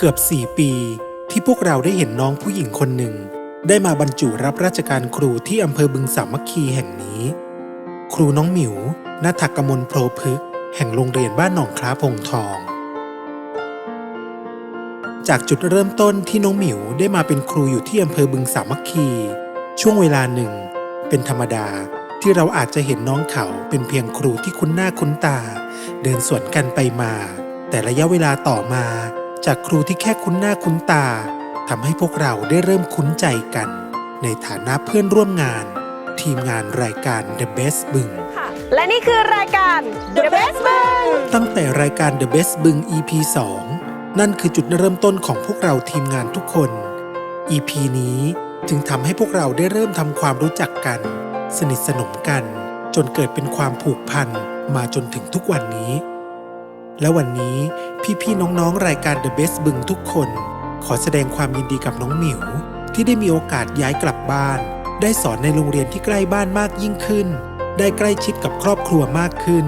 เกือบ 4 ปี ที่พวกเราได้เห็นน้องผู้หญิงคนหนึ่ง ได้มาบรรจุรับราชการครูที่อำเภอบึงสามัคคีแห่งนี้ ครูน้องหมิวนัฐกมลโพรพฤกแห่งโรงเรียนบ้านหนองคล้าพงทอง จากจุดเริ่มต้นที่น้องหมิวได้มาเป็นครูอยู่ที่อำเภอบึงสามัคคี ช่วงเวลาหนึ่ง เป็นธรรมดาที่เราอาจจะเห็นน้องเขาเป็นเพียงครูที่คุ้นหน้าคุ้นตา เดินสวนกันไปมา แต่ระยะเวลาต่อมา จากครูที่แค่คุ้นหน้าคุ้นตาทำให้พวกเราได้เริ่มคุ้นใจกัน ในฐานะเพื่อนร่วมงาน ทีมงานรายการ The Best บึงค่ะและนี่คือรายการ The Best Bang ตั้งแต่รายการ The Best บึง EP 2 นั่นคือจุดเริ่มต้นของพวกเราทีมงานทุกคน EP นี้จึงทำให้พวกเราได้เริ่มทำความรู้จักกัน สนิทสนมกัน จนเกิดเป็นความผูกพันมาจนถึงทุกวันนี้ และวันนี้พี่ๆน้องๆ รายการ The Best บึงทุกคน ขอแสดงความยินดีกับน้องหมิว ที่ได้มีโอกาสย้ายกลับบ้าน ได้สอนในโรงเรียนที่ใกล้บ้านมากยิ่งขึ้น ได้ใกล้ชิดกับครอบครัวมากขึ้น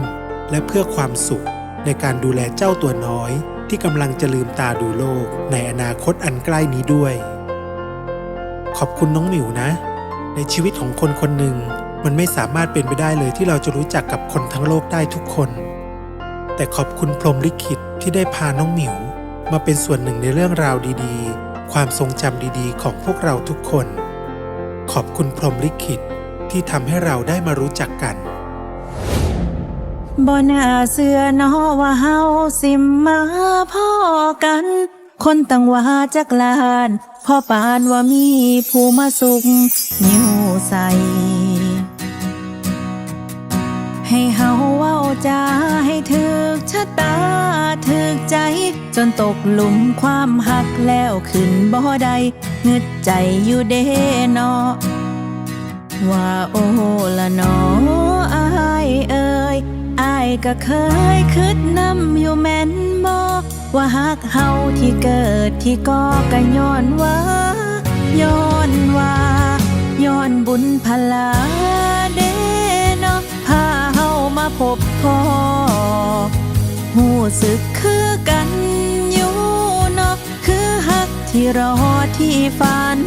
และเพื่อความสุขในการดูแลเจ้าตัวน้อย ที่กำลังจะลืมตาดูโลก ในอนาคตอันใกล้นี้ด้วย ขอบคุณน้องหมิวนะ ในชีวิตของคนคนหนึ่งมันไม่สามารถเป็นไปได้เลยที่เราจะรู้จักกับคนทั้งโลกได้ทุกคน แต่ขอบคุณพรมลิขิตที่ได้พาน้องหมิว มาเป็นส่วนหนึ่งในเรื่องราวดีๆ ความทรงจำดีๆ ของพวกเราทุกคน ขอบคุณพรมลิขิตที่ทำให้เราได้มารู้จักกันบ่น่าเสือนอว่าเฮาสิมาพ่อกัน คนตั้งว่าจักลาน พ่อปานว่ามีผู้มาสุขนิ้วใส ให้เฮาเว้าจาให้ถึกชะตาถึกใจ จนตกหลุมความหักแล้วขึ้นบ่ได้งึดใจอยู่เด้เนาะว่าโอ้ละนออายเอ่ยอายก็เคยคิดนำอยู่แม่นบ่ว่าฮักเฮาที่เกิดที่ก่อก็ย้อนว่าย้อนว่าย้อนบุญพลาเด้ พบพ่อหูสึกคือกันอยู่นาะคือฮักที่รอที่ฝัน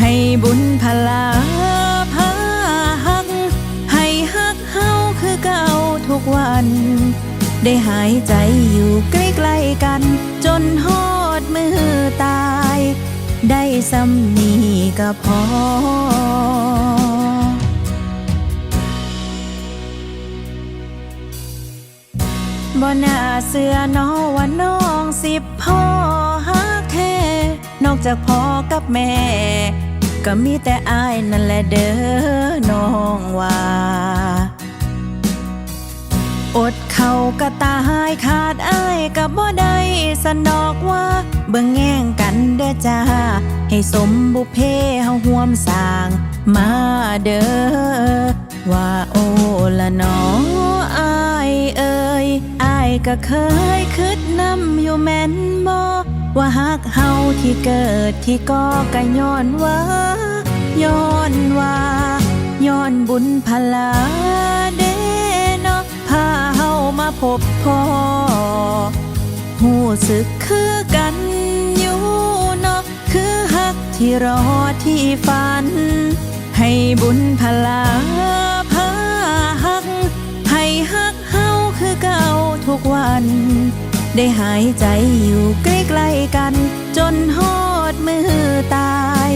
ให้บุญพลาพาฮัก ให้ฮักเฮาคือเก่าทุกวัน ได้หายใจอยู่ใกล้ๆกัน จนฮอดมือตาย ได้สำนีก็พอ บ่น่าเสือนอว่าน้องสิพ่อฮักแท้นอกจากพ่อกับแม่ ก็มีแต่อายนั่นแหละเด้อน้องว่าอดเขาก็ตายขาดอายกับบ่ได้สนอกว่า เบิ่งแง่งกันเด้อจ้า ให้สมบุพเพเฮาห่วมสร้าง มาเด้อว่าโอ้ละน้ออายเอ่ยอาย ก็เคยคิดนำอยู่แม่นบ่ว่าฮักเฮาที่เกิดที่ก่อก็ย้อนว่าย้อนว่าย้อนบุญพลาเด้เนาะพาเฮามาพบพ่อหูสึกคือกันอยู่เนาะคือฮักที่รอที่ฝัน ให้บุญพลา ได้หายใจอยู่ใกล้ๆกัน จนหอดมือตาย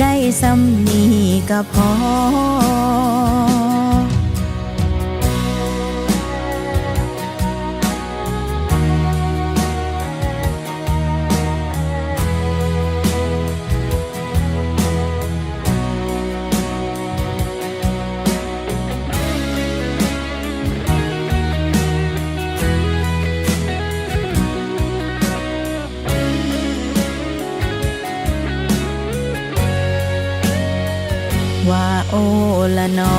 ได้สำนีก็พอ อ้ละน้อ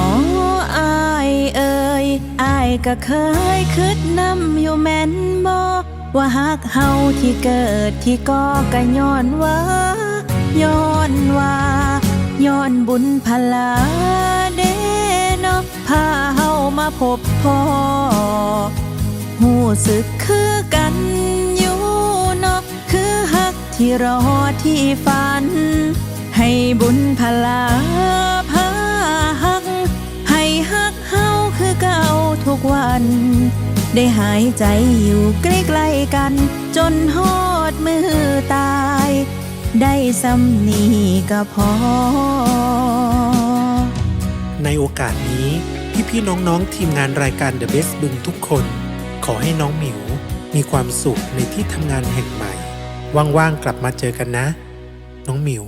อายเอ่ยอายก็เคยคิดนำอยู่แม่นบ่ว่าฮักเฮาที่เกิดที่ก่อก็ย้อนว่าย้อนว่าย้อนบุญพลาเดเนาะพาเฮามาพบพ่อหูสึกคือกันอยู่เนาะคือฮักที่รอที่ฝัน ให้บุญพลา กวัน ได้หายใจอยู่ใกล้ๆกัน จนฮอดมือตาย ได้สำนีก็พอ ในโอกาสนี้พี่ๆน้องๆ ทีมงานรายการ The Best บึงทุกคน ขอให้น้องหมิว มีความสุขในที่ทำงานแห่งใหม่ ว่างๆ กลับมาเจอกันนะ น้องหมิว